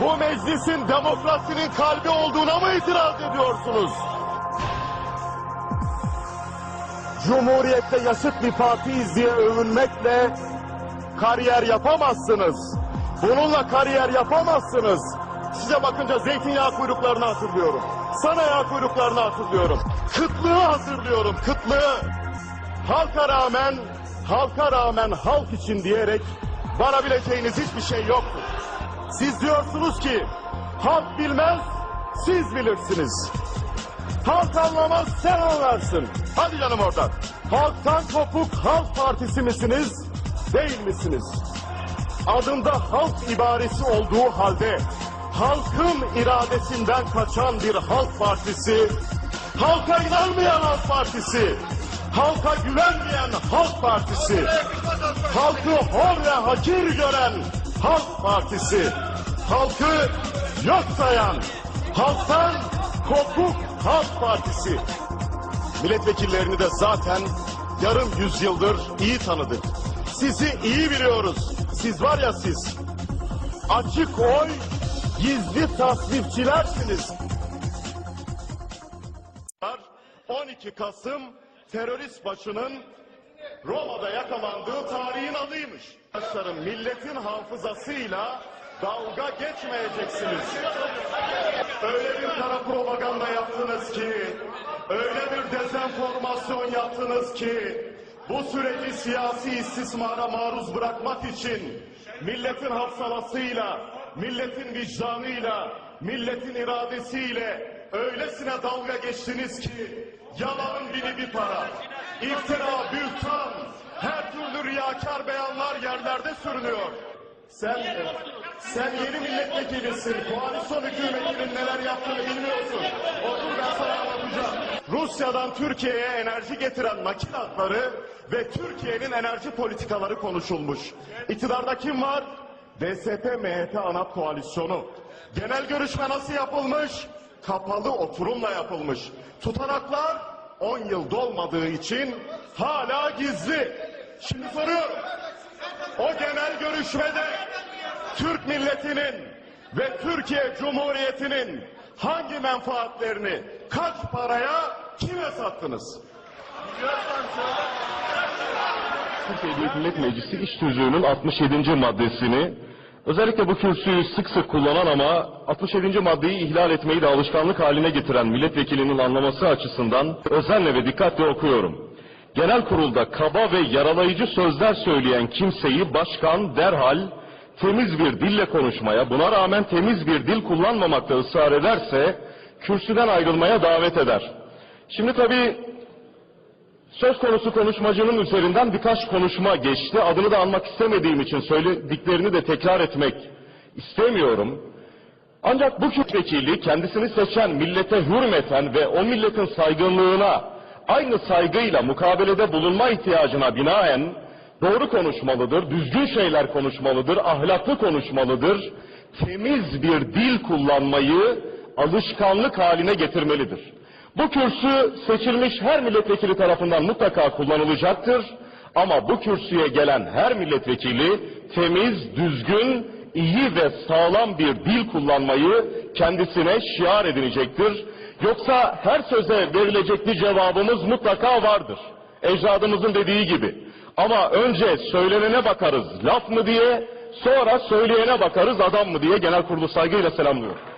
Bu meclisin demokrasinin kalbi olduğuna mı itiraz ediyorsunuz? Cumhuriyette yaşıt bir partiyiz diye övünmekle kariyer yapamazsınız. Bununla kariyer yapamazsınız. Size bakınca zeytinyağı kuyruklarını hatırlıyorum. Sana yağ kuyruklarını hatırlıyorum. Kıtlığı hatırlıyorum, kıtlığı. Halka rağmen, halka rağmen halk için diyerek varabileceğiniz hiçbir şey yoktur. Siz diyorsunuz ki halk bilmez, siz bilirsiniz. Halk anlamaz, sen anlarsın. Hadi canım oradan. Halktan kopuk Halk Partisi misiniz, değil misiniz? Adında halk ibaresi olduğu halde halkın iradesinden kaçan bir halk partisi, halka inanmayan halk partisi, halka güvenmeyen halk partisi, halkı hor ve hakir gören halk partisi, halkı yok sayan, halktan kopuk halk partisi. Milletvekillerini de zaten yarım yüzyıldır iyi tanıdık. Sizi iyi biliyoruz. Siz var ya siz. Açık oy, gizli tasvipçilersiniz. 12 Kasım terörist başının Roma'da yakalandığı tarihin adıymış. Arkadaşlarım milletin hafızasıyla dalga geçmeyeceksiniz. Öyle bir kara propaganda yaptınız ki, öyle bir dezenformasyon yaptınız ki, bu süreci siyasi istismara maruz bırakmak için milletin hafsalasıyla, milletin vicdanıyla, milletin iradesiyle öylesine dalga geçtiniz ki yalanın bini bir para, iftira, bühtan, her türlü riyakar beyanlar yerlerde sürünüyor. Sen, sen yeni milletvekilisin. Koalisyon hükümetinin neler yaptığını bilmiyorsun. Otur ben sana anlatacağım. Rusya'dan Türkiye'ye enerji getiren nakil hatları ve Türkiye'nin enerji politikaları konuşulmuş. İktidarda kim var? DSP MHP ANAP koalisyonu. Genel görüşme nasıl yapılmış? Kapalı oturumla yapılmış. Tutanaklar 10 yıl dolmadığı için hala gizli. Şimdi soruyorum. O genel görüşmede Türk milletinin ve Türkiye Cumhuriyeti'nin hangi menfaatlerini kaç paraya kime sattınız? Türkiye Büyük Millet Meclisi İş Tüzüğü'nün 67. maddesini özellikle bu kürsüyü sık sık kullanan ama 67. maddeyi ihlal etmeyi de alışkanlık haline getiren milletvekilinin anlaması açısından özenle ve dikkatle okuyorum. Genel kurulda kaba ve yaralayıcı sözler söyleyen kimseyi başkan derhal temiz bir dille konuşmaya, buna rağmen temiz bir dil kullanmamakta ısrar ederse kürsüden ayrılmaya davet eder. Şimdi tabii Söz konusu konuşmacının üzerinden birkaç konuşma geçti. Adını da anmak istemediğim için söylediklerini de tekrar etmek istemiyorum. Ancak bu vekili kendisini seçen millete hürmeten ve o milletin saygınlığına aynı saygıyla mukabelede bulunma ihtiyacına binaen doğru konuşmalıdır, düzgün şeyler konuşmalıdır, ahlaklı konuşmalıdır, temiz bir dil kullanmayı alışkanlık haline getirmelidir. Bu kürsü seçilmiş her milletvekili tarafından mutlaka kullanılacaktır. Ama bu kürsüye gelen her milletvekili temiz, düzgün, iyi ve sağlam bir dil kullanmayı kendisine şiar edinecektir. Yoksa her söze verilecek bir cevabımız mutlaka vardır. Ecdadımızın dediği gibi. Ama önce söylenene bakarız laf mı diye, sonra söyleyene bakarız adam mı diye genel kurulu saygıyla selamlıyorum.